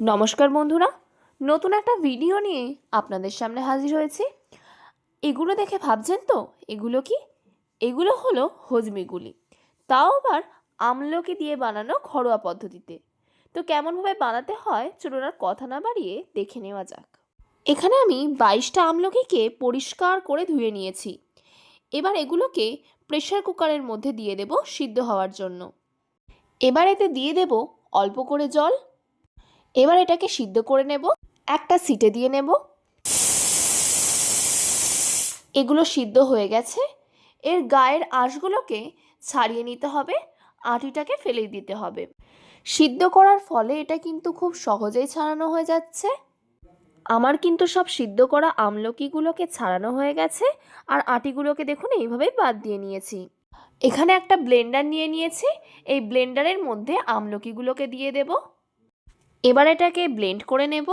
নমস্কার বন্ধুরা, নতুন একটা ভিডিও নিয়ে আপনাদের সামনে হাজির হয়েছি। এগুলো দেখে ভাবছেন তো, এগুলো কি? এগুলো হলো হজমিগুলি তাও আবার আমলকি দিয়ে বানানো ঘরোয়া পদ্ধতিতে। তো কেমনভাবে বানাতে হয়, চলুন আর কথা না বাড়িয়ে দেখে নেওয়া যাক। এখানে আমি বাইশটা আমলকিকে পরিষ্কার করে ধুয়ে নিয়েছি। এবার এগুলোকে প্রেশার কুকারের মধ্যে দিয়ে দেব সিদ্ধ হওয়ার জন্য। এবার এতে দিয়ে দেব অল্প করে জল এবার এটাকে সিদ্ধ করে নেব। একটা সিটে দিয়ে নেব। এগুলো সিদ্ধ হয়ে গেছে। এর গায়ের আঁশগুলোকে ছাড়িয়ে নিতে হবে। আটিটাকে ফেলে দিতে হবে। সিদ্ধ করার ফলে এটা কিন্তু খুব সহজেই ছাড়ানো হয়ে যাচ্ছে। আমার কিন্তু সব সিদ্ধ করা আমলকিগুলোকে ছাড়ানো হয়ে গেছে। আর আটিগুলোকে দেখুন, এইভাবেই বাদ দিয়ে নিয়েছি। এখানে একটা ব্লেন্ডার নিয়ে নিয়েছি। এই ব্লেন্ডারের মধ্যে আমলকিগুলোকে দিয়ে দেবো। এবার এটাকে ব্লেন্ড করে নেব।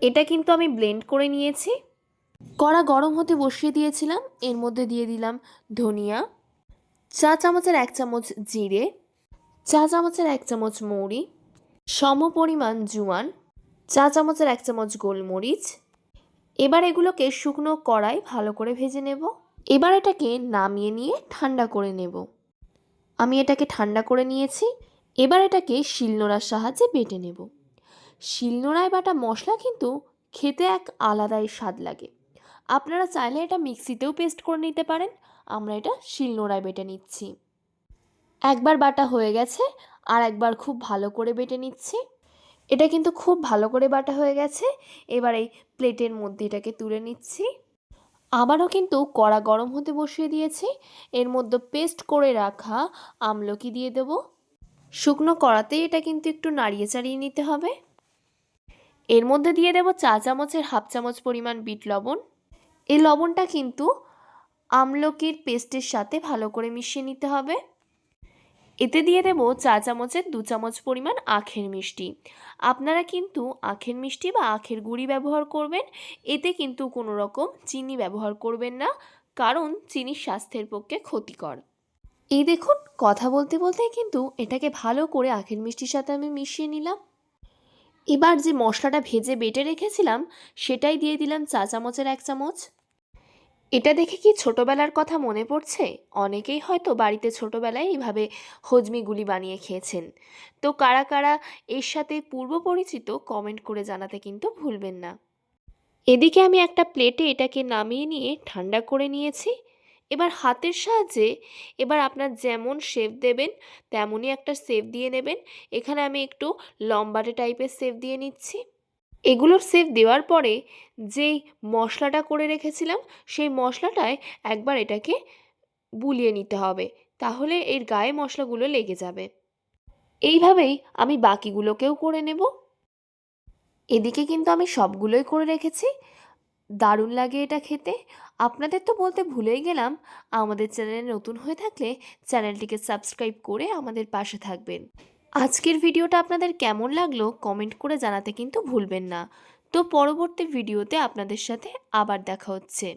এটা কিন্তু আমি ব্লেন্ড করে নিয়েছি। কড়া গরম হতে বসিয়ে দিয়েছিলাম। এর মধ্যে দিয়ে দিলাম ধনিয়া, চা চামচের এক চামচ জিরে, চা চামচের এক চামচ মৌরি, সম পরিমাণ জুয়ান, চা চামচের এক চামচ গোলমরিচ। এবার এগুলোকে শুকনো কড়াই ভালো করে ভেজে নেব। এবার এটাকে নামিয়ে নিয়ে ঠান্ডা করে নেব। আমি এটাকে ঠান্ডা করে নিয়েছি। এবার এটাকে শিলনোড়ার সাহায্যে বেটে নেব। শিলনোড়ায় বাটা মশলা কিন্তু খেতে এক আলাদাই স্বাদ লাগে। আপনারা চাইলে এটা মিক্সিতেও পেস্ট করে নিতে পারেন। আমরা এটা শিলনোড়ায় বেটে নিচ্ছি। একবার বাটা হয়ে গেছে আর একবার খুব ভালো করে বেটে নিচ্ছি। এটা কিন্তু খুব ভালো করে বাটা হয়ে গেছে। এবার এই প্লেটের মধ্যে এটাকে তুলে নিচ্ছি। আবারও কিন্তু কড়া গরম হতে বসিয়ে দিয়েছি। এর মধ্যে পেস্ট করে রাখা আমলকি দিয়ে দেব। শুকনো কড়াতেই এটা কিন্তু একটু নাড়িয়ে চাড়িয়ে নিতে হবে। এর মধ্যে দিয়ে দেব চা চামচের হাফ চামচ পরিমাণ বিট লবণ। এই লবণটা কিন্তু আমলকির পেস্টের সাথে ভালো করে মিশিয়ে নিতে হবে। এতে দিয়ে দেব চা চামচের দু চামচ পরিমাণ আখের মিষ্টি। আপনারা কিন্তু আখের মিষ্টি বা আখের গুঁড়ি ব্যবহার করবেন। এতে কিন্তু কোনো রকম চিনি ব্যবহার করবেন না, কারণ চিনি স্বাস্থ্যের পক্ষে ক্ষতিকর। এই দেখুন, কথা বলতে বলতে কিন্তু এটাকে ভালো করে আখের মিষ্টির সাথে আমি মিশিয়ে নিলাম। এবার যে মশলাটা ভেজে বেটে রেখেছিলাম, সেটাই দিয়ে দিলাম চা চামচের এক চামচ। এটা দেখে কি ছোটোবেলার কথা মনে পড়ছে? অনেকেই হয়তো বাড়িতে ছোটোবেলায় এইভাবে হজমিগুলি বানিয়ে খেয়েছেন। তো কারা কারা এর সাথে পূর্ব পরিচিত কমেন্ট করে জানাতে কিন্তু ভুলবেন না। এদিকে আমি একটা প্লেটে এটাকে নামিয়ে নিয়ে ঠান্ডা করে নিয়েছি। এবার হাতের সাহায্যে এবার আপনার যেমন শেপ দেবেন, তেমনই একটা শেপ দিয়ে নেবেন। এখানে আমি একটু লম্বাটে টাইপের শেপ দিয়ে নিচ্ছি। এগুলোর শেপ দেওয়ার পরে যেই মশলাটা করে রেখেছিলাম, সেই মশলাটায় একবার এটাকে বুলিয়ে নিতে হবে। তাহলে এর গায়ে মশলাগুলো লেগে যাবে। এইভাবেই আমি বাকিগুলোকেও করে নেব। এদিকে কিন্তু আমি সবগুলোই করে রেখেছি। দারুণ লাগে এটা খেতে। আপনাদের তো বলতে ভুলেই গেলাম, আমাদের চ্যানেলে নতুন হয়ে থাকলে চ্যানেলটিকে সাবস্ক্রাইব করে আমাদের পাশে থাকবেন। আজকের ভিডিওটা আপনাদের কেমন লাগল কমেন্ট করে জানাতে কিন্তু ভুলবেন না। তো পরবর্তী ভিডিওতে আপনাদের সাথে আবার দেখা হচ্ছে।